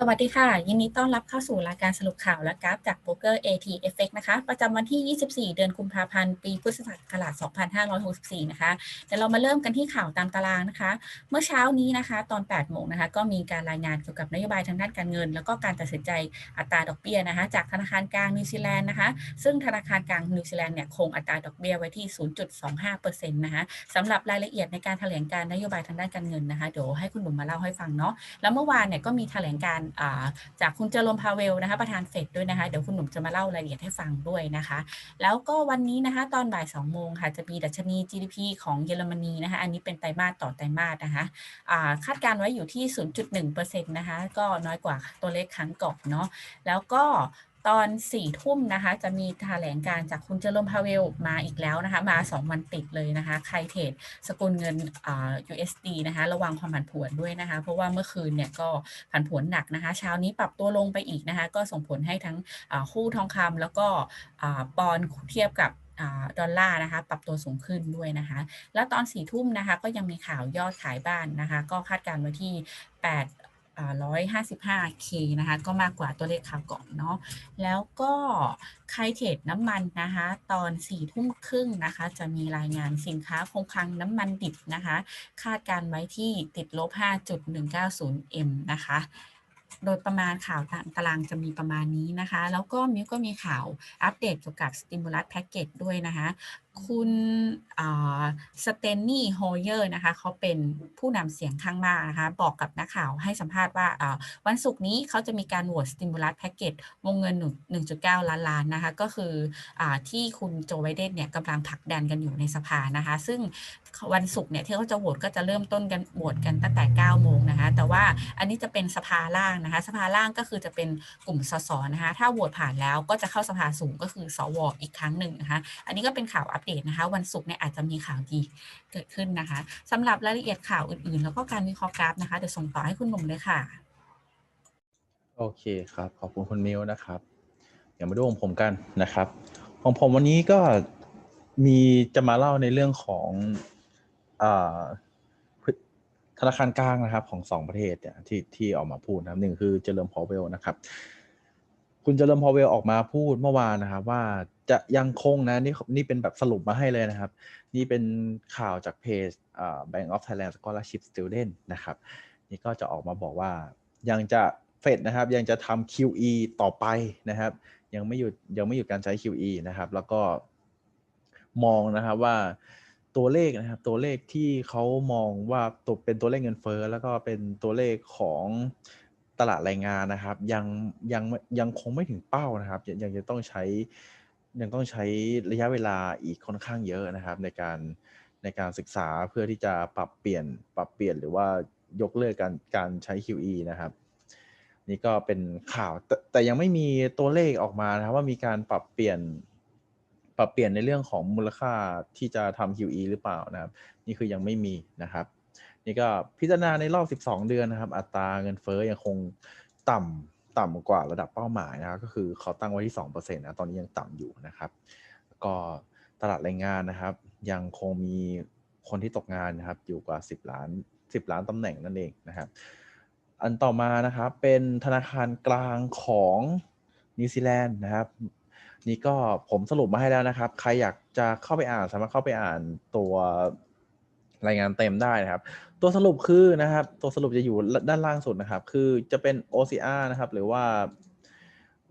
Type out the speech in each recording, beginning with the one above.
สวัสดีค่ะ ยินดีต้อนรับเข้าสู่รายการสรุปข่าวและกราฟจากโบรกเกอร์ AT Effect นะคะ ประจำวันที่ 24 เดือนกุมภาพันธ์ ปีพุทธศักราช 2564 นะคะเดี๋ยวเรามาเริ่มกันที่ข่าวตามตารางนะคะ เมื่อเช้านี้นะคะ ตอน 8 โมงนะคะ ก็มีการรายงานเกี่ยวกับนโยบายทางด้านการเงิน แล้วก็การตัดสินใจอัตราดอกเบี้ยนะคะ จากธนาคารกลางนิวซีแลนด์นะคะ ซึ่งธนาคารกลางนิวซีแลนด์เนี่ยคงอัตราดอกเบี้ยไว้ที่ 0.25%นะคะสำหรับรายละเอียดในการแถลงการนโยบายทางด้านการเงินนะคะ เดี๋ยวให้คุณหนุ่มมาเล่าให้ฟังเนาะ แล้วเมื่อวานเนี่ยก็มีแถลงการจากคุณเจอรมพาเวลนะคะประธานเฟดด้วยนะคะ เดี๋ยวคุณหนุ่มจะมาเล่ารายละเอียดให้ฟังด้วยนะคะ แล้วก็วันนี้นะคะตอนบ่าย2โมงค่ะจะมีดัชนี GDP ของเยอรมนีนะคะ อันนี้เป็นไตรมาสต่อไตรมาสนะคะอ่าคาดการณ์ไว้อยู่ที่ 0.1%นะคะ ก็น้อยกว่าตัวเลขครั้งก่อนเนาะแล้วก็ ตอนสี่ทุ่มนะคะ จะมีแถลงการจากคุณเจอรมพาเวลมาอีกแล้วนะคะ มา2วันติดเลยนะคะ ใครเทรดสกุลเงินอ่า USD นะคะ ระวังความผันผวนด้วยนะคะ เพราะว่าเมื่อคืนเนี่ยก็ผันผวนหนักนะคะ เช้านี้ปรับตัวลงไปอีกนะคะ ก็ส่งผลให้ทั้งคู่ทองคำแล้วก็อ่าปอนเทียบกับดอลลาร์นะคะ ปรับตัวสูงขึ้นด้วยนะคะ แล้วตอนสี่ทุ่มนะคะ ก็ยังมีข่าวยอดขายบ้านนะคะ ก็คาดการณ์ไว้ที่8 155K นะคะ ก็มากกว่าตัวเลขข่าวก่อนเนาะ แล้วก็ใครเทรดน้ำมันนะคะ ตอน4ี่ทุ่มครึ่งนะคะ จะมีรายงานสินค้าคงคลังน้ำมันดิบนะคะ คาดการไว้ที่ติดลบ 5.190 M นะคะโดยประมาณข่าวตามตารางจะมีประมาณนี้นะคะ แล้วก็มิวก็มีข่าวอัปเดตเกี่ยวกับ stimulus package ด้วยนะคะ คุณสเตนนี่โฮเยอร์นะคะเขาเป็นผู้นำเสียงข้างมากนะคะ บอกกับนักข่าวให้สัมภาษณ์ว่าวันศุกร์นี้เขาจะมีการโหวต stimulus package วงเงิน 1.9 ล้านล้านนะคะ ก็คืออที่คุณโจไบเดนเนี่ยกำลังผลักดันกันอยู่ในสภานะคะ ซึ่งวันศุกร์เนี่ยที่เขาจะโหวตก็จะเริ่มต้นกันโหวตกันตั้งแต่ 9 โมงนะคะ แต่ว่าอันนี้จะเป็นสภาล่างนะคะ สภาล่างก็คือจะเป็นกลุ่มสสนะคะ ถ้าโหวตผ่านแล้วก็จะเข้าสภาสูงก็คือสวอีกครั้งหนึ่งนะคะ อันนี้ก็เป็นข่าวอัปเดตนะคะ วันศุกร์เนี่ยอาจจะมีข่าวดีเกิดขึ้นนะคะสำหรับรายละเอียดข่าวอื่น ๆ แล้วก็การวิเคราะห์กราฟนะคะเดี๋ยวส่งต่อให้คุณหนุ่มเลยค่ะ โอเคครับ ขอบคุณคุณมิวนะครับ เดี๋ยวมาดูของผมกันนะครับ ของผมวันนี้ก็มีจะมาเล่าในเรื่องของอธนาคารกลางนะครับของสองประเทศเนี่ยที่ที่ออกมาพูดนะครับหนึ่งคือเจร์มพอเวลนะครับ คุณเจร์มพอเวลออกมาพูดเมื่อวานนะครับ ว่าจะยังคงนะนี่นี่เป็นแบบสรุปมาให้เลยนะครับ นี่เป็นข่าวจากเพจ Bank of Thailand Scholarship Student นะครับ นี่ก็จะออกมาบอกว่ายังจะเฟดนะครับ ยังจะทำ QE ต่อไปนะครับ ยังไม่หยุดยังไม่หยุดการใช้ QE นะครับ แล้วก็มองนะครับว่าตัวเลขนะครับ ตัวเลขที่เขามองว่าตัวเป็นตัวเลขเงินเฟ้อแล้วก็เป็นตัวเลขของ ตลาดแรงงานนะครับ ยังยังยังคงไม่ถึงเป้านะครับ ยังจะต้องใช้ยังต้องใช้ระยะเวลาอีกค่อนข้างเยอะนะครับ ในการในการศึกษาเพื่อที่จะปรับเปลี่ยนปรับเปลี่ยนหรือว่ายกเลิกการการใช้ QE นะครับ นี่ก็เป็นข่าวแต่แต่ยังไม่มีตัวเลขออกมานะครับว่ามีการปรับเปลี่ยนปรับเปลี่ยนในเรื่องของมูลค่าที่จะทำ QE หรือเปล่านะครับ นี่คือยังไม่มีนะครับ นี่ก็พิจารณาในรอบ 12 เดือนนะครับ อัตราเงินเฟ้อยังคงต่ำต่ำกว่าระดับเป้าหมายนะครับก็คือเขาตั้งไว้ที่2%นะตอนนี้ยังต่ำอยู่นะครับ ก็ตลาดแรงงานนะครับ ยังคงมีคนที่ตกงานนะครับ อยู่กว่า 10 ล้าน 10 ล้านตำแหน่งนั่นเองนะครับ อันต่อมานะครับเป็นธนาคารกลางของนิวซีแลนด์นะครับ นี่ก็ผมสรุปมาให้แล้วนะครับ ใครอยากจะเข้าไปอ่านสามารถเข้าไปอ่านตัว รายงานเต็มได้นะครับ ตัวสรุปคือนะครับ ตัวสรุปจะอยู่ด้านล่างสุดนะครับ คือจะเป็น OCR นะครับ หรือว่า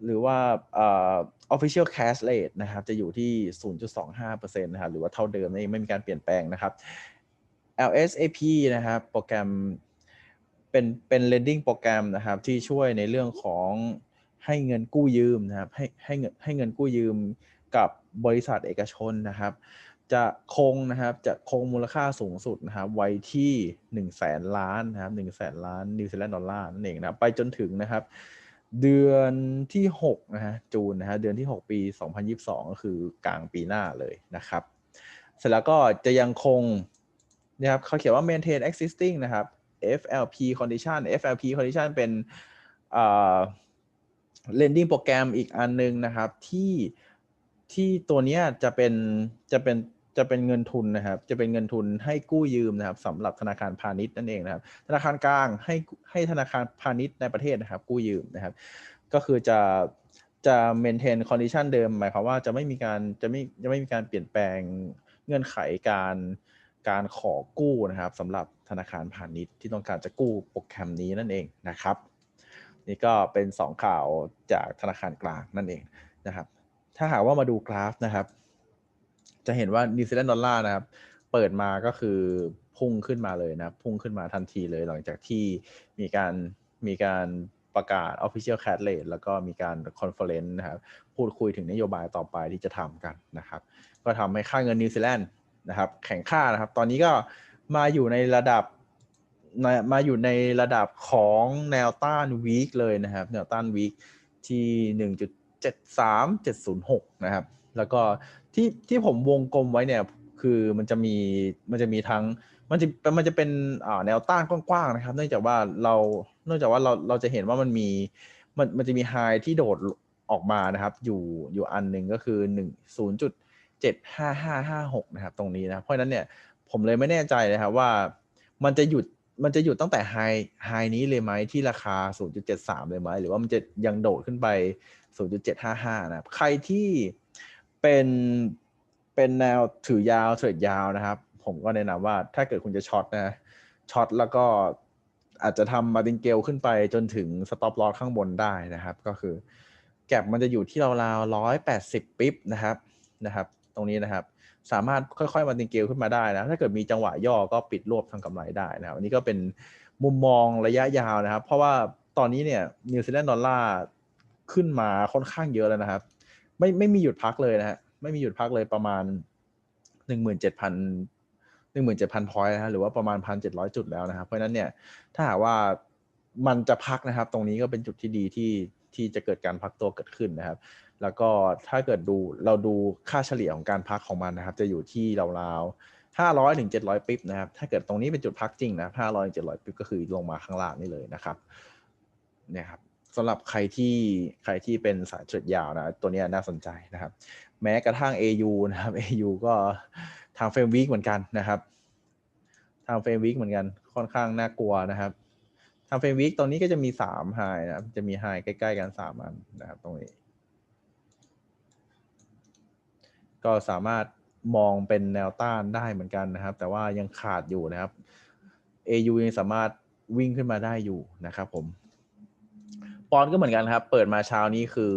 หรือว่าเอ่อ official cash rate นะครับ จะอยู่ที่ 0.25%นะครับ หรือว่าเท่าเดิมนี่ไม่มีการเปลี่ยนแปลงนะครับ LSAP นะครับ โปรแกรมเป็นเป็น lending โปรแกรมนะครับ ที่ช่วยในเรื่องของให้เงินกู้ยืมนะครับ ให้ให้เงินให้เงินกู้ยืมกับบริษัทเอกชนนะครับ จะคงนะครับจะคงมูลค่าสูงสุดนะครับไว้ที่1นึ่งแสนล้านนะครับหนึ่งแสนล้านนิวซีแลนด์ดอลลาร์นั่นเองนะไปจนถึงนะครับเดือนที่6นะฮะจูนนะฮะเดือนที่ 6 ปี 2022 ก็คือกลางปีหน้าเลยนะครับ เสร็จแล้วก็จะยังคงนะครับเขาเขียนว่า maintain existing นะครับ FLP condition FLP condition เป็นอ่า lending โปรแกรมอีกอันนึงนะครับที่ที่ตัวเนี้ยจะเป็นจะเป็น จะเป็นเงินทุนนะครับ จะเป็นเงินทุนให้กู้ยืมนะครับสำหรับธนาคารพาณิชย์นั่นเองนะครับ ธนาคารกลางให้ให้ธนาคารพาณิชย์ในประเทศนะครับ กู้ยืมนะครับ ก็คือจะจะ maintain condition เดิมหมายความว่าจะไม่มีการจะไม่จะไม่มีการเปลี่ยนแปลงเงื่อนไขการการขอกู้นะครับสำหรับธนาคารพาณิชย์ที่ต้องการจะกู้โปรแกรมนี้นั่นเองนะครับ นี่ก็เป็น 2 ข่าวจากธนาคารกลางนั่นเองนะครับ ถ้าหากว่ามาดูกราฟนะครับ จะเห็นว่านิวซีแลนด์ดอลลาร์นะครับ เปิดมาก็คือพุ่งขึ้นมาเลยนะ พุ่งขึ้นมาทันทีเลยหลังจากที่มีการมีการประกาศ Official Cash Rate แล้วก็มีการ Conference นะครับ พูดคุยถึงนโยบายต่อไปที่จะทำกันนะครับ ก็ทำให้ค่าเงินนิวซีแลนด์นะครับ แข็งค่านะครับ ตอนนี้ก็มาอยู่ในระดับนมาอยู่ในระดับของแนวต้านวีคเลยนะครับ แนวต้านวีคที่หนึ่งจุดเจ็ดสามเจ็ดศูนย์หกนะครับ แล้วก็ที่ที่ผมวงกลมไว้เนี่ยคือมันจะมีมันจะมีทั้งมันจะมันจะเป็นแนวต้านกว้างๆนะครับ เนื่องจากว่าเราเนื่องจากว่าเราเราจะเห็นว่ามันมีมันมันจะมีไฮที่โดดออกมานะครับ อยู่อยู่อันหนึ่งก็คือหนึ่งศูนย์จุดเจ็ดห้าห้าห้าหกนะครับ ตรงนี้นะเพราะฉะนั้นเนี่ยผมเลยไม่แน่ใจนะครับว่ามันจะหยุดมันจะหยุดตั้งแต่ไฮไฮนี้เลยไหมที่ราคา 0.73 เลยไหมหรือว่ามันจะยังโดดขึ้นไป 0.755 นะครับใครที่ เป็นเป็นแนวถือยาวเทรดยาวนะครับ ผมก็แนะนำว่าถ้าเกิดคุณจะช็อตนะช็อตแล้วก็อาจจะทำมาติงเกลขึ้นไปจนถึงสต็อปลอสข้างบนได้นะครับ ก็คือ แก็บมันจะอยู่ที่ราวๆร้อยแปดสิบปิ๊บนะครับนะครับ ตรงนี้นะครับ สามารถค่อยๆมาติงเกลขึ้นมาได้นะ ถ้าเกิดมีจังหวะย่อก็ปิดรวบทางกำไรได้นะครับอันนี้ก็เป็นมุมมองระยะยาวนะครับ เพราะว่าตอนนี้เนี่ยนิวซีแลนด์ดอลลาร์ขึ้นมาค่อนข้างเยอะแล้วนะครับ ไม่ไม่มีหยุดพักเลยนะฮะไม่มีหยุดพักเลยประมาณหนึ่งหมื่นเจ็ดพันหนึ่งหมื่นเจ็ดพันพอยต์นะฮะหรือว่าประมาณพันเจ็ดร้อยจุดแล้วนะครับเพราะฉะนั้นเนี่ยถ้าหากว่ามันจะพักนะครับ ตรงนี้ก็เป็นจุดที่ดีที่ที่จะเกิดการพักตัวเกิดขึ้นนะครับ แล้วก็ถ้าเกิดดูเราดูค่าเฉลี่ยของการพักของมันนะครับ จะอยู่ที่ราวๆห้าร้อยถึงเจ็ดร้อยปิ๊บนะครับ ถ้าเกิดตรงนี้เป็นจุดพักจริงนะห้าร้อยถึงเจ็ดร้อยปิ๊บก็คือลงมาข้างล่างนี่เลยนะครับเนี่ยครับ สำหรับใครที่ใครที่เป็นสายเทรดยาวนะ ตัวนี้น่าสนใจนะครับ แม้กระทั่ง AU นะครับ AU ก็ทางเฟรมวีคเหมือนกันนะครับ ทางเฟรมวีคเหมือนกันค่อนข้างน่ากลัวนะครับ ทางเฟรมวีคตรงนี้ก็จะมีสามไฮนะครับ จะมีไฮใกล้ ๆ กันสามอันนะครับ ตรงนี้ ก็สามารถมองเป็นแนวต้านได้เหมือนกันนะครับ แต่ว่ายังขาดอยู่นะครับ AU ยังสามารถวิ่งขึ้นมาได้อยู่นะครับผม ปอนด์ก็เหมือนกันครับ เปิดมาเช้านี้คือ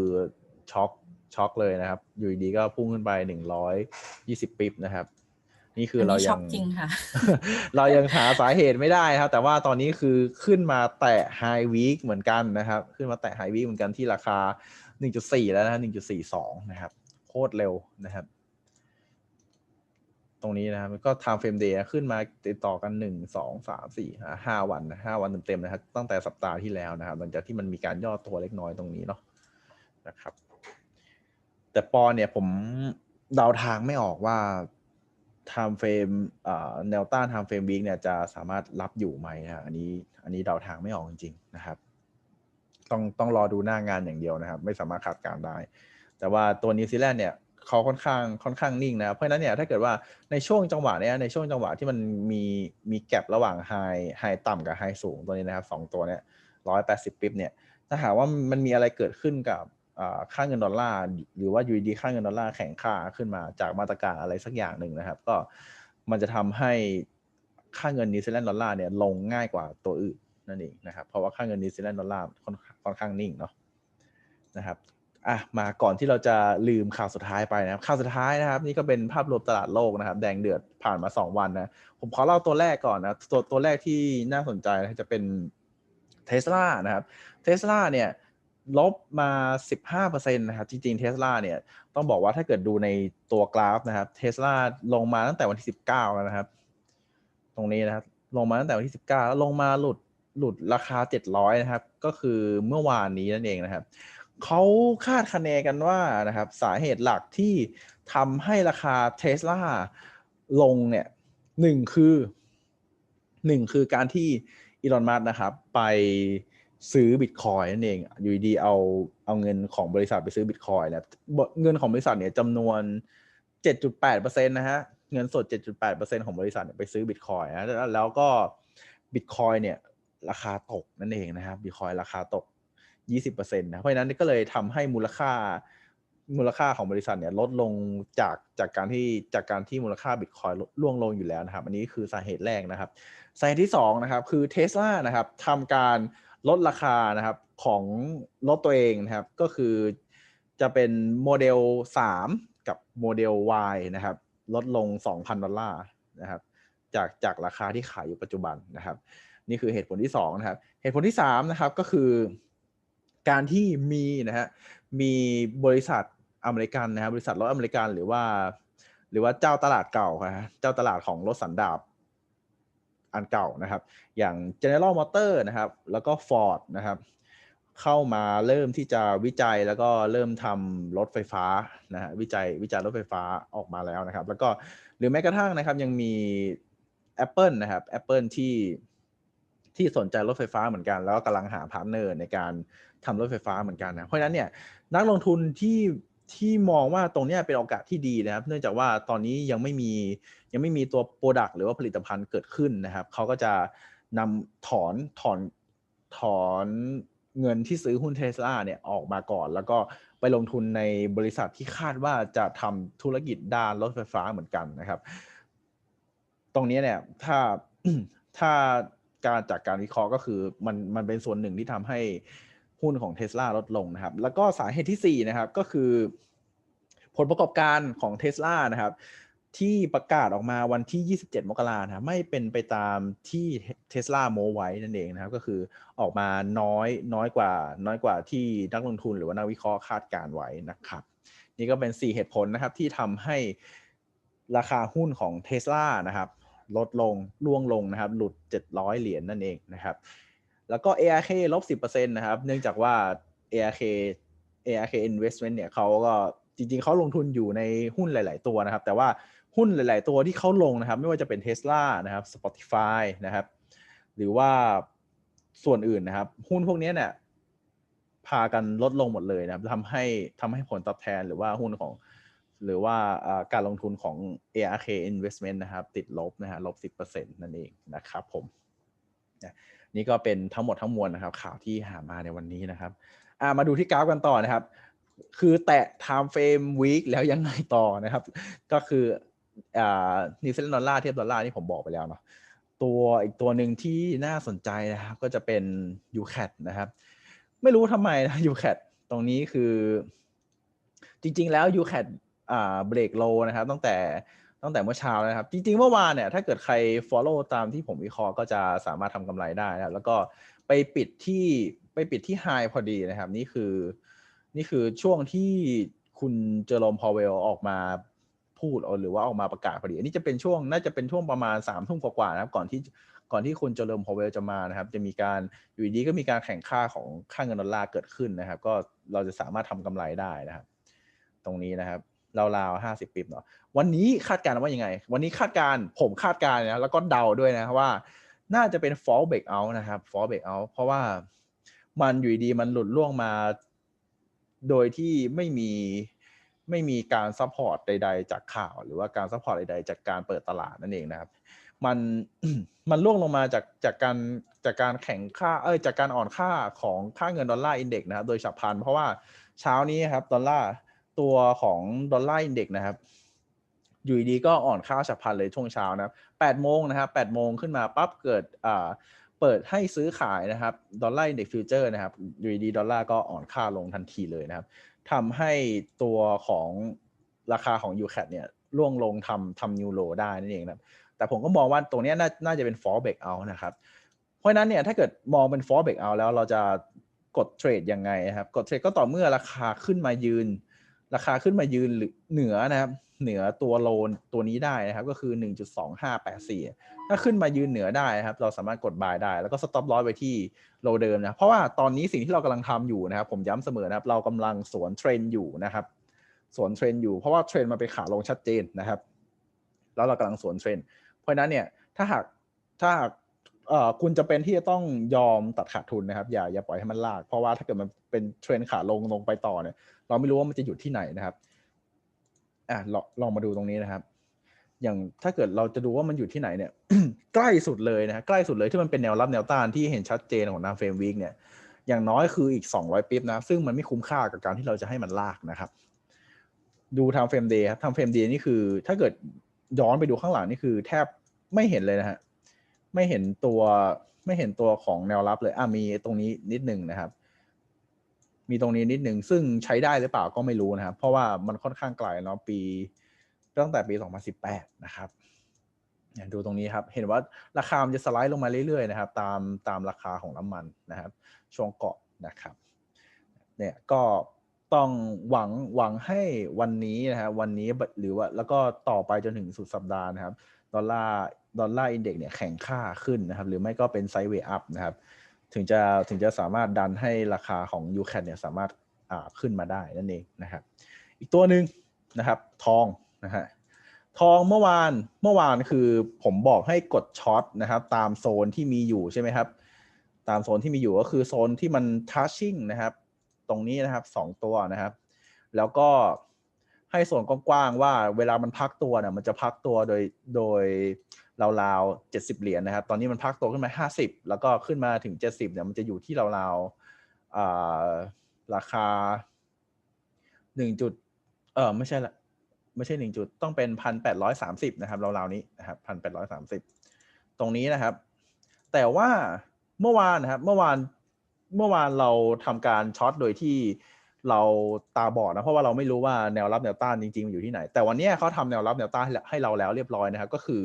ช็อกช็อกเลยนะครับ อยู่ดีๆก็พุ่งขึ้นไปหนึ่งร้อยยี่สิบปิบนะครับ นี่คืออันเรานี้ยัช็อกงจริงค่ะ เรายังหาสาเหตุไม่ได้ครับ แต่ว่าตอนนี้คือขึ้นมาแตะไฮวีคเหมือนกันนะครับ ขึ้นมาแตะไฮวีคเหมือนกันที่ราคา1.4แล้วนะฮะ1.42นะครับ โคตรเร็วนะครับต รงนี้นะครับก็ time frame day ขึ้นมาติดต่อกัน 1 2 3 4 5 วันนะ5วันเต็มๆนะครับตั้งแต่สัปดาห์ที่แล้วนะครับหลังจากที่มันมีการย่อตัวเล็กน้อยตรงนี้เนาะนะครับ แต่ปอเนี่ยผมเดาทางไม่ออกว่า time frame อ่าแนวต้าน time frame week เนี่ยจะสามารถรับอยู่ไหมนะอันนี้อันนี้เดาทางไม่ออกจริงๆนะครับ ต้องต้องรอดูหน้างานอย่างเดียวนะครับ ไม่สามารถคาดการณ์ได้ แต่ว่าตัวนิวซีแลนด์เนี่ย เขาค่อนข้างค่อนข้างนิ่งนะครับเพราะฉะนั้นเนี่ยถ้าเกิดว่าในช่วงจังหวะเนี้ยในช่วงจังหวะที่มันมีมีแกลบระหว่างไฮไฮต่ำกับไฮสูงตัวนี้นะครับสองตัวเนี้ยร้อยแปดสิบปิบเนี่ยถ้าหากว่ามันมีอะไรเกิดขึ้นกับค่าเงินดอลลาร์หรือว่าอยู่ดีค่าเงินดอลลาร์แข็งค่าขึ้นมาจากมาตรการอะไรสักอย่างหนึ่งนะครับ ก็มันจะทำให้ค่าเงินนิวซีแลนด์ดอลลาร์เนี่ยลงง่ายกว่าตัวอื่นนั่นเองนะครับเพราะว่าค่าเงินนิวซีแลนด์ดอลลาร์ค่อนค่อนข้างนิ่งเนาะนะครับ อะมาก่อนที่เราจะลืมข่าวสุดท้ายไปนะครับข่าวสุดท้ายนะครับ นี่ก็เป็นภาพรวมตลาดโลกนะครับ แดงเดือดผ่านมา 2 วันนะผมขอเล่าตัวแรกก่อนนะตัวตัวแรกที่น่าสนใจนะจะเป็นเทสลานะครับเทสลาเนี่ยลบมา 15%นะครับจริงๆเทสลาเนี่ยต้องบอกว่าถ้าเกิดดูในตัวกราฟนะครับเทสลาลงมาตั้งแต่วันที่ 19แล้วนะครับ ตรงนี้นะครับ ลงมาตั้งแต่วันที่ 19 แล้วลงมาหลุดหลุดราคา 700 นะครับ ก็คือเมื่อวานนี้นั่นเองนะครับ เขาคาดคะเนกันว่านะครับสาเหตุหลักที่ทำให้ราคาเทสลาลงเนี่ยหนึ่งคือหนึ่งคือการที่อีลอนมัสนะครับ ไปซื้อบิตคอยนั่นเอง อยู่ดีๆเอาเอาเงินของบริษัทไปซื้อบิตคอยนะเงินของบริษัทเนี่ยจำนวน 7.8%นะฮะ เงินสด 7.8%ของบริษัทไปซื้อบิตคอยนะแล้วก็บิตคอยเนี่ย ราคาตกนั่นเองนะครับบิตคอยราคาตก 20%นะเพราะฉะนั้นก็เลยทำให้มูลค่ามูลค่าของบริษัทเนี่ยลดลงจากจากการที่จากการที่มูลค่าบิตคอยน์ล่วงลงอยู่แล้วนะครับ อันนี้คือสาเหตุแรกนะครับ สาเหตุที่2นะครับคือเทสลานะครับทำการลดราคานะครับของรถตัวเองนะครับ ก็คือจะเป็นโมเดล 3 กับโมเดล Y นะครับ ลดลง 2,000 ดอลลาร์นะครับ จากจากราคาที่ขายอยู่ปัจจุบันนะครับ นี่คือเหตุผลที่2นะครับ เหตุผลที่3นะครับก็คือ การที่มีนะฮะมีบริษัทอเมริกันนะครับบริษัทรถอเมริกันหรือว่า หรือว่าเจ้าตลาดเก่าครับเจ้าตลาดของรถสันดาปอันเก่านะครับ อย่าง General Motor นะครับ แล้วก็ Ford นะครับ เข้ามาเริ่มที่จะวิจัยแล้วก็เริ่มทำรถไฟฟ้านะฮะวิจัยวิจัยรถไฟฟ้าออกมาแล้วนะครับ แล้วก็หรือแม้กระทั่งนะครับยังมี Apple นะครับ Apple ที่ ที่สนใจรถไฟฟ้าเหมือนกัน แล้วก็กำลังหาพาร์ทเนอร์ในการทำรถไฟฟ้าเหมือนกันนะเพราะฉะนั้นเนี่ยนักลงทุนที่ที่มองว่าตรงนี้เป็นโอกาสที่ดีนะครับ เนื่องจากว่าตอนนี้ยังไม่มียังไม่มีตัวโปรดักต์หรือว่าผลิตภัณฑ์เกิดขึ้นนะครับเขาก็จะนำถอนถอนถอนเงินที่ซื้อหุ้นเทสลาเนี่ยออกมาก่อน แล้วก็ไปลงทุนในบริษัทที่คาดว่าจะทำธุรกิจด้านรถไฟฟ้าเหมือนกันนะครับ ตรงนี้เนี่ยถ้าถ้า การจากการวิเคราะห์ก็คือมันมันเป็นส่วนหนึ่งที่ทำให้หุ้นของเท s l a ลดลงนะครับ แล้วก็สาเหตุที่ 4 นะครับก็คือ ผลประกอบการของเท s l a นะครับ ที่ประกาศออกมาวันที่ 27 มกรานะไม่เป็นไปตามที่เท s l a โมไว้นั่นเองนะครับ ก็คือออกมาน้อยน้อยกว่า น้อยกว่าที่นักลงทุนหรือว่านักวิเคราะห์คาดการไว้นะครับ นี่ก็เป็น 4 เหตุผลนะครับที่ทำให้ราคาหุ้นของเท s l a นะครับ ลดลงล่วงลงนะครับ หลุด 700 เหรียญนั่นเองนะครับ แล้วก็ ARK ลบ 10%นะครับ เนื่องจากว่า ARK ARK Investment เนี่ยเขาก็จริงๆ เขาลงทุนอยู่ในหุ้นหลาย ๆ ตัวนะครับ แต่ว่าหุ้นหลาย ๆ ตัวที่เขาลงนะครับ ไม่ว่าจะเป็น Tesla นะครับ Spotify นะครับ หรือว่าส่วนอื่นนะครับ หุ้นพวกนี้เนี่ยพากันลดลงหมดเลยนะครับทำให้ทำให้ผลตอบแทนหรือว่าหุ้นของ หรือว่าการลงทุนของ ARK Investment นะครับ ติดลบนะฮะลบ 10%นั่นเองนะครับผมนี่ก็เป็นทั้งหมดทั้งมวลนะครับ ข่าวที่หามาในวันนี้นะครับมาดูที่กราฟกันต่อนะครับ คือแตะ time frame week แล้วยังไงต่อนะครับ ก็คือนิวซีแลนด์ดอลลาร์เทียบดอลลาร์ที่ผมบอกไปแล้วเนาะตัวอีกตัวหนึ่งที่น่าสนใจนะครับ ก็จะเป็น UCAT นะครับ ไม่รู้ทำไมนะ UCAT ตรงนี้คือ จริง ๆ แล้ว UCAT อ่าเบรกโลนะครับ ตั้งแต่ตั้งแต่เมื่อเช้านะครับ จริงๆ เมื่อวานเนี่ยถ้าเกิดใคร follow ตามที่ผมวิเคราะห์ก็จะสามารถทำกำไรได้นะครับ แล้วก็ไปปิดที่ไปปิดที่ high พอดีนะครับ นี่คือ นี่คือช่วงที่คุณเจอร์โรมพอเวลออกมาพูดหรือว่าออกมาประกาศพอดี อันนี้จะเป็นช่วงน่าจะเป็นช่วงประมาณ3ามทุ่มกว่าๆนะครับ ก่อนที่ก่อนที่คุณเจอร์โรมพอเวลจะมานะครับ จะมีการอยู่ดีก็มีการแข่งค่าของค่าเงินดอลลาร์เกิดขึ้นนะครับ ก็เราจะสามารถทำกำไรได้นะครับ ตรงนี้นะครับ ราวๆห้าสิบปิบเนาะวันนี้คาดการณ์ว่ายังไง วันนี้คาดการณ์ผมคาดการณ์นะแล้วก็เดาด้วยนะว่า น่าจะเป็น fall break out นะครับ fall break out เพราะว่ามันอยู่ดีมันหลุดล่วงมา โดยที่ไม่มีไม่มีการซัพพอร์ตใด ๆ จากข่าว หรือว่าการซัพพอร์ตใด ๆ จากการเปิดตลาดนั่นเองนะครับ มันมันล่วงลงมาจากจากการจากการแข่งค่าเอ้ยจากการอ่อนค่าของค่าเงินดอลลาร์อินเด็กซ์นะครับ โดยฉับพลันเพราะว่าเช้านี้ครับดอลลาร์ ตัวของดอลลาร์อินเด็กซ์นะครับ อยู่ดีก็อ่อนค่าฉับพลันเลยช่วงเช้านะครับ8โมงนะครับ8โมงขึ้นมาปั๊บเกิดอ่าเปิดให้ซื้อขายนะครับดอลลาร์อินเด็กซ์ฟิวเจอร์นะครับอยู่ดีดอลลาร์ก็อ่อนค่าลงทันทีเลยนะครับทำให้ตัวของราคาของ u c a t เนี่ยร่วงลงทำทำนิวโลได้นั่นเองนะครับแต่ผมก็มองว่าตรงนี้น่าน่าจะเป็น fall break out นะครับ เพราะนั้นเนี่ยถ้าเกิดมองเป็น fall break out แล้วเราจะกดเทรดยังไงนะครับ กดเทรดก็ต่อเมื่อราคาขึ้นมายืน ราคาขึ้นมายืนเหนือนะครับ เหนือตัวโลนตัวนี้ได้นะครับ ก็คือ 1.2584 ถ้าขึ้นมายืนเหนือได้นะครับ เราสามารถกดบายได้ แล้วก็ stop loss ไว้ที่โลเดิมนะ เพราะว่าตอนนี้สิ่งที่เรากำลังทำอยู่นะครับ ผมย้ำเสมอนะครับ เรากำลังสวนเทรนอยู่นะครับ สวนเทรนอยู่ เพราะว่าเทรนมันเป็นขาลงชัดเจนนะครับ แล้วเรากำลังสวนเทรน เพราะนั้นเนี่ย ถ้าหาก ถ้าหาก คุณจะเป็นที่จะต้องยอมตัดขาดทุนนะครับ อย่าอย่าปล่อยให้มันลาก เพราะว่าถ้าเกิดมันเป็นเทรนขาลงลงไปต่อเนี่ย เราไม่รู้ว่ามันจะหยุดที่ไหนนะครับอะลองลองมาดูตรงนี้นะครับ อย่างถ้าเกิดเราจะดูว่ามันอยู่ที่ไหนเนี่ย ใกล้สุดเลยนะฮะใกล้สุดเลยที่มันเป็นแนวรับแนวต้านที่เห็นชัดเจนของนาเฟรมวีกเนี่ย อย่างน้อยคืออีก 200ปิ๊บนะซึ่งมันไม่คุ้มค่ากับการที่เราจะให้มันลากนะครับ ดูทางเฟรมเดย์ครับทางเฟรมเดย์นี่คือ ถ้าเกิดย้อนไปดูข้างหลังนี่คือ แทบไม่เห็นเลยนะฮะ ไม่เห็นตัวไม่เห็นตัวของแนวรับเลยอะมีตรงนี้นิดหนึ่งนะครับ มีตรงนี้นิดหนึ่งซึ่งใช้ได้หรือเปล่าก็ไม่รู้นะครับ เพราะว่ามันค่อนข้างไกลเนาะปีตั้งแต่ปี 2018 นะครับเนี่ยดูตรงนี้ครับ เห็นว่าราคามันจะสไลด์ลงมาเรื่อยๆนะครับ ตามตามราคาของน้ำมันนะครับ ช่วงเกาะนะครับ เนี่ยก็ต้องหวังหวังให้วันนี้นะครับวันนี้หรือว่าแล้วก็ต่อไปจนถึงสุดสัปดาห์นะครับ ดอลลาร์ ดอลลาร์อินเด็กซ์เนี่ยแข็งค่าขึ้นนะครับ หรือไม่ก็เป็นไซด์เวย์อัพนะครับ ถึงจะถึงจะสามารถดันให้ราคาของ u c a n เนี่ยสามารถอ่าขึ้นมาได้นั่นเองนะครับ อีกตัวหนึ่งนะครับ ทองนะฮะทองเมื่อวานเมื่อวานคือผมบอกให้กดช็อตนะครับ ตามโซนที่มีอยู่ใช่ไหมครับ ตามโซนที่มีอยู่ก็คือโซนที่มันทัชชิ่งนะครับ ตรงนี้นะครับสองตัวนะครับ แล้วก็ ให้ส่วนกว้างๆว่าเวลามันพักตัวเนี่ยมันจะพักตัวโดยโดยราวๆเจ็ดสิบเหรียญนะครับ ตอนนี้มันพักตัวขึ้นมาห้าสิบแล้วก็ขึ้นมาถึงเจ็ดสิบเนี่ยมันจะอยู่ที่ราวๆราคาหนึ่งจุดเออไม่ใช่ละไม่ใช่หนึ่งจุดต้องเป็นพันแปดร้อยสามสิบนะครับราวๆนี้นะครับพันแปดร้อยสามสิบตรงนี้นะครับ แต่ว่าเมื่อวานนะครับ เมื่อวานเมื่อวานเราทำการช็อตโดยที่ เราตาบอดนะเพราะว่าเราไม่รู้ว่าแนวรับแนวต้านจริงๆมันอยู่ที่ไหน แต่วันนี้เขาทำแนวรับแนวต้านให้เราแล้วเรียบร้อยนะครับ ก็คือ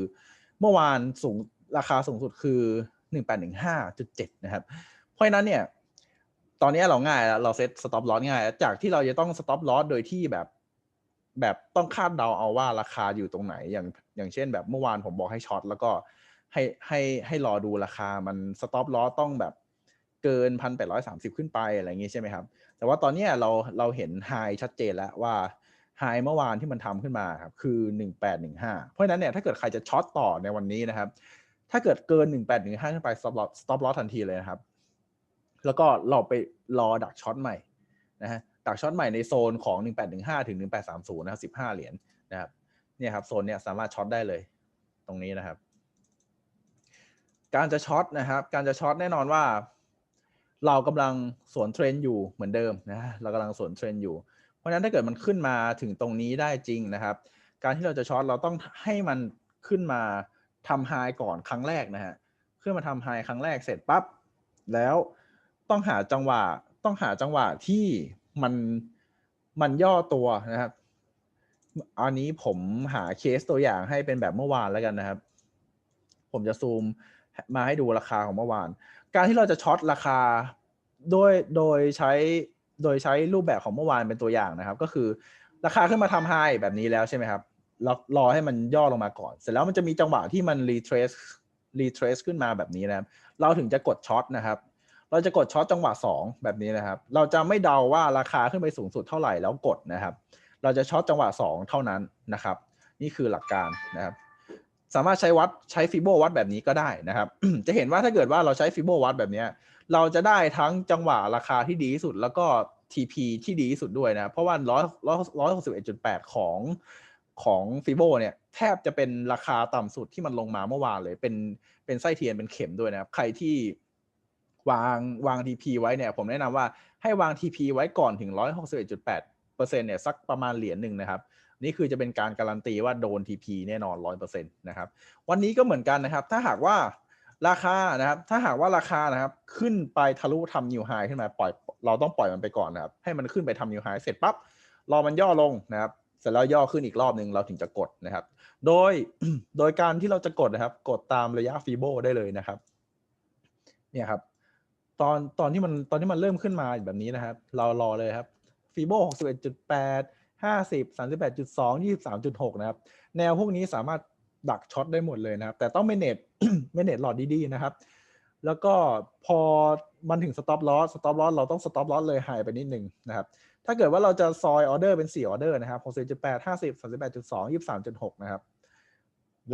เมื่อวานสูงราคาสูงสุดคือหนึ่งแปดหนึ่งห้าจุดเจ็ดนะครับ เพราะฉะนั้นเนี่ยตอนนี้เราง่ายแล้วเราเซ็ตสต็อปลอสง่ายแล้วจากที่เราจะต้องสต็อปลอสโดยที่แบบ แบบต้องคาดเดาเอาว่าราคาอยู่ตรงไหนอย่างอย่างเช่น แบบเมื่อวานผมบอกให้ช็อตแล้วก็ให้ให้ให้รอดูราคามันสต็อปลอสต้องแบบเกินพันแปดร้อยสามสิบขึ้นไปอะไรอย่างงี้ใช่ไหมครับ แต่ว่าตอนนี้เราเราเห็นไฮชัดเจนแล้วว่าไฮเมื่อวานที่มันทำขึ้นมาครับคือหนึ่งแปดหนึ่งห้าเพราะฉะนั้นเนี่ยถ้าเกิดใครจะช็อตต่อในวันนี้นะครับ ถ้าเกิดเกินหนึ่งแปดหนึ่งห้าขึ้นไปสต็อปลอสต็อปลอสทันทีเลยนะครับ แล้วก็เราไปรอดักช็อตใหม่นะฮะดักช็อตใหม่ในโซนของ 1815 ถึง 1830 นะครับ15 เหรียญนะครับเนี่ยครับโซนเนี้ยสามารถช็อตได้เลยตรงนี้นะครับ การจะช็อตนะครับ การจะช็อตแน่นอนว่า เรากำลังสวนเทรนด์อยู่เหมือนเดิมนะเรากำลังสวนเทรนด์อยู่ เพราะฉะนั้นถ้าเกิดมันขึ้นมาถึงตรงนี้ได้จริงนะครับ การที่เราจะช็อตเราต้องให้มันขึ้นมาทำไฮก่อนครั้งแรกนะฮะขึ้นมาทำไฮครั้งแรกเสร็จปั๊บแล้วต้องหาจังหวะต้องหาจังหวะที่มันมันย่อตัวนะครับ อันนี้ผมหาเคสตัวอย่างให้เป็นแบบเมื่อวานแล้วกันนะครับ ผมจะซูม มาให้ดูราคาของเมื่อวาน การที่เราจะช็อตราคาโดยโดยใช้โดยใช้รูปแบบของเมื่อวานเป็นตัวอย่างนะครับ ก็คือราคาขึ้นมาทำไฮแบบนี้แล้วใช่ไหมครับรอให้มันย่อลงมาก่อน เสร็จแล้วมันจะมีจังหวะที่มันรีเทรสรีเทรสขึ้นมาแบบนี้นะครับ เราถึงจะกดช็อตนะครับ เราจะกดช็อตจังหวะ 2 แบบนี้นะครับ เราจะไม่เดาว่าราคาขึ้นไปสูงสุดเท่าไหร่แล้วกดนะครับ เราจะช็อตจังหวะ 2 เท่านั้นนะครับ นี่คือหลักการนะครับ สามารถใช้วัดใช้ฟิโบวัดแบบนี้ก็ได้นะครับ จะเห็นว่าถ้าเกิดว่าเราใช้ฟิโบวัดแบบนี้เราจะได้ทั้งจังหวะราคาที่ดีที่สุด แล้วก็ TP ที่ดีที่สุดด้วยนะ เพราะว่าร้อยร้อยร้อยหกสิบเอ็ดจุดแปดของของฟิโบเนี่ย แทบจะเป็นราคาต่ำสุดที่มันลงมาเมื่อวานเลย เป็นเป็นไส้เทียนเป็นเข็มด้วยนะครับ ใครที่วางวาง TP ไว้เนี่ย ผมแนะนำว่าให้วาง TP ไว้ก่อนถึง161.8%เนี่ยสักประมาณเหรียญหนึ่งนะครับ นี่คือจะเป็นการการันตีว่าโดน TP แน่นอน 100%นะครับ วันนี้ก็เหมือนกันนะครับ ถ้าหากว่าราคานะครับ ถ้าหากว่าราคานะครับ ขึ้นไปทะลุทำนิวไฮขึ้นมาปล่อยเราต้องปล่อยมันไปก่อนนะครับ ให้มันขึ้นไปทำนิวไฮเสร็จปั๊บรอมันย่อลงนะครับเสร็จแล้วย่อขึ้นอีกรอบหนึ่งเราถึงจะกดนะครับ โดยโดยการที่เราจะกดนะครับ กดตามระยะฟีโบได้เลยนะครับ เนี่ยครับ ตอนตอนที่มันตอนที่มันเริ่มขึ้นมาแบบนี้นะครับ เรารอเลยครับฟีโบหกสิบเอ็ดจุดแปด ห้าสิบสามสิบแปดจุดสองยี่สิบสามจุดหกนะครับ แนวพวกนี้สามารถดักช็อตได้หมดเลยนะครับ แต่ต้องเมเนจเมเนจหลอดดีๆนะครับ แล้วก็พอมันถึงสต็อปลอสสต็อปลอสเราต้องสต็อปลอสเลยหายไปนิดนึงนะครับ ถ้าเกิดว่าเราจะซอยออเดอร์เป็น 4 ออเดอร์นะครับ61.8 50 38.2 23.6 นะครับ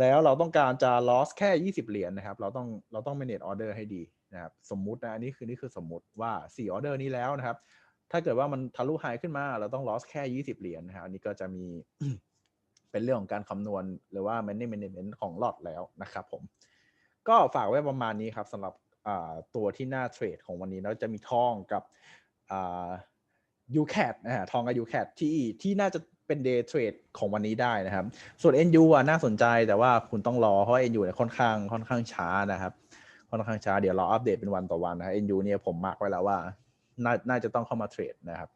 แล้วเราต้องการจะ loss แค่ 20 เหรียญนะครับ เราต้องเราต้อง manage order ให้ดีนะครับ สมมุตินะ อันนี้คือนี่คือสมมุติว่า 4 ออเดอร์นี้แล้วนะครับ ถ้าเกิดว่ามันทะลุไฮขึ้นมา เราต้อง loss แค่ 20 เหรียญนะครับอันนี้ก็จะมีเป็นเรื่องของการคำนวณหรือว่า management ของลอตแล้วนะครับผม ก็ฝากไว้ประมาณนี้ครับสำหรับตัวที่น่าเทรดของวันนี้แล้วจะมีทองกับอ่า UCAT นะฮะทองกับ UCAT ที่ที่น่าจะเป็น day trade ของวันนี้ได้นะครับ ส่วน NU อะน่าสนใจแต่ว่าคุณต้องรอเพราะ NU เนี่ยค่อนข้างค่อนข้างช้านะครับ ค่อนข้างช้าเดี๋ยวรออัปเดตเป็นวันต่อวันนะ enu เนี่ยผมมาร์กไว้แล้วว่า น่าน่าจะต้องเข้ามาเทรดนะครับ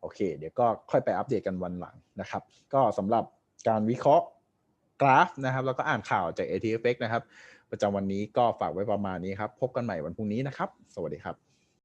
โอเค เดี๋ยวก็ค่อยไปอัปเดตกันวันหลังนะครับ ก็สำหรับการวิเคราะห์กราฟนะครับ แล้วก็อ่านข่าวจาก ATFX นะครับ ประจำวันนี้ก็ฝากไว้ประมาณนี้ครับ พบกันใหม่วันพรุ่งนี้นะครับ สวัสดีครับ